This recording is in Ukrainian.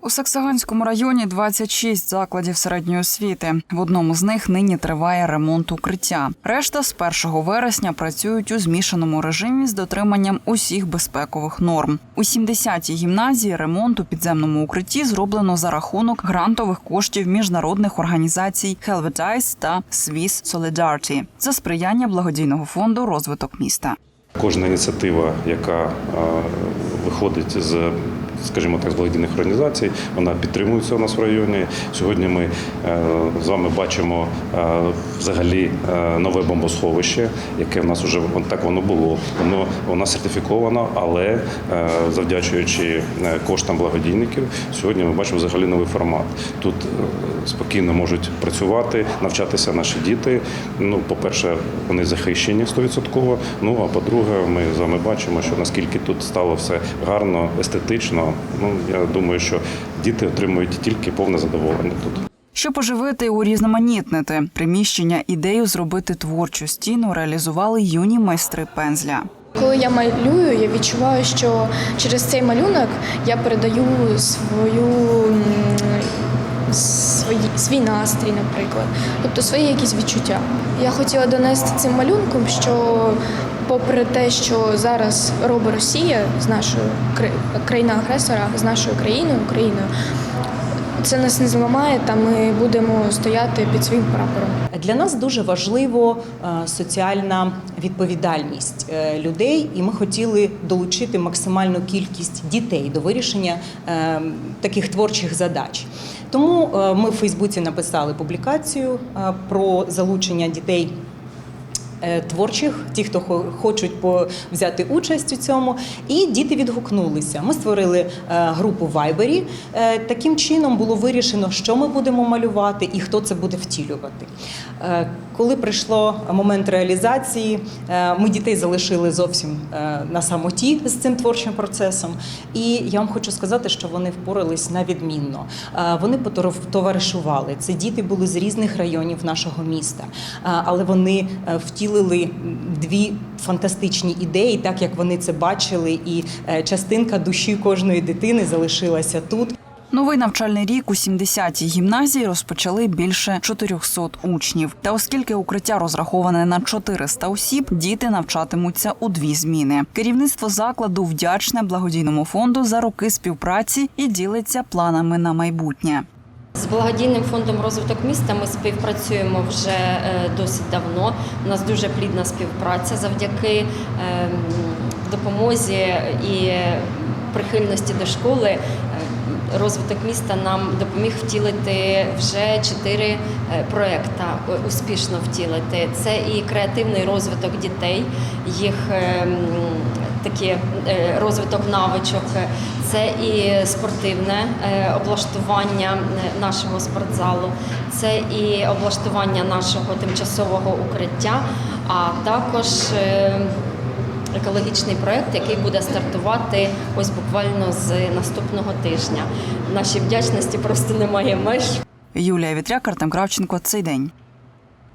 У Саксаганському районі 26 закладів середньої освіти. В одному з них нині триває ремонт укриття. Решта з 1 вересня працюють у змішаному режимі з дотриманням усіх безпекових норм. У 70-й гімназії ремонт у підземному укритті зроблено за рахунок грантових коштів міжнародних організацій Helvetize та Swiss Solidarity за сприяння благодійного фонду розвиток міста. Кожна ініціатива, яка е, виходить з, скажімо так, з благодійних організацій, вона підтримується у нас в районі. Сьогодні ми е, з вами бачимо е, взагалі е, нове бомбосховище, яке в нас вже так воно було. Воно воно сертифіковано, але завдячуючи коштам благодійників, сьогодні ми бачимо взагалі новий формат. Тут спокійно можуть працювати, навчатися наші діти. Ну, по-перше, вони захищені 100%. Ну а по-друге, ми з вами бачимо, що наскільки тут стало все гарно, естетично. Ну я думаю, що діти отримують тільки повне задоволення тут. Щоб оживити і урізноманітнити приміщення, ідею зробити творчу стіну реалізували юні майстри пензля. Коли я малюю, я відчуваю, що через цей малюнок я передаю свою свої, свій настрій, наприклад, тобто свої якісь відчуття. Я хотіла донести цим малюнком, що попри те, що зараз робить Росія з нашою кра- країна-агресора, з нашою країною, Україною, це нас не зламає, та ми будемо стояти під своїм прапором. Для нас дуже важливо е, соціальна відповідальність е, людей, і ми хотіли долучити максимальну кількість дітей до вирішення е, таких творчих задач. Тому ми в Фейсбуці написали публікацію про залучення дітей. Е, Творчих, ті, хто хочуть взяти участь у цьому, і діти відгукнулися. Ми створили е, групу в Вайбері. Е, Таким чином було вирішено, що ми будемо малювати і хто це буде втілювати. Коли прийшло момент реалізації, ми дітей залишили зовсім на самоті з цим творчим процесом. І я вам хочу сказати, що вони впорались на відмінно. Вони потор- товаришували. Це діти були з різних районів нашого міста, але вони е, втілили дві фантастичні ідеї, так як вони це бачили, і е, частинка душі кожної дитини залишилася тут. Новий навчальний рік у 70-й гімназії розпочали більше 400 учнів. Та оскільки укриття розраховане на 400 осіб, діти навчатимуться у дві зміни. Керівництво закладу вдячне благодійному фонду за роки співпраці і ділиться планами на майбутнє. З благодійним фондом розвиток міста ми співпрацюємо вже е, досить давно. У нас дуже плідна співпраця завдяки ем, допомозі і прихильності до школи. е, Розвиток міста нам допоміг втілити вже чотири е, проекти, успішно втілити. Це і креативний розвиток дітей, їх ем, такі е, розвиток навичок, це і спортивне е, облаштування е, нашого спортзалу, це і облаштування нашого тимчасового укриття, а також екологічний проект, який буде стартувати ось буквально з наступного тижня. Нашій вдячності просто немає меж. Юлія Вітряк, Артем Кравченко. Цей день.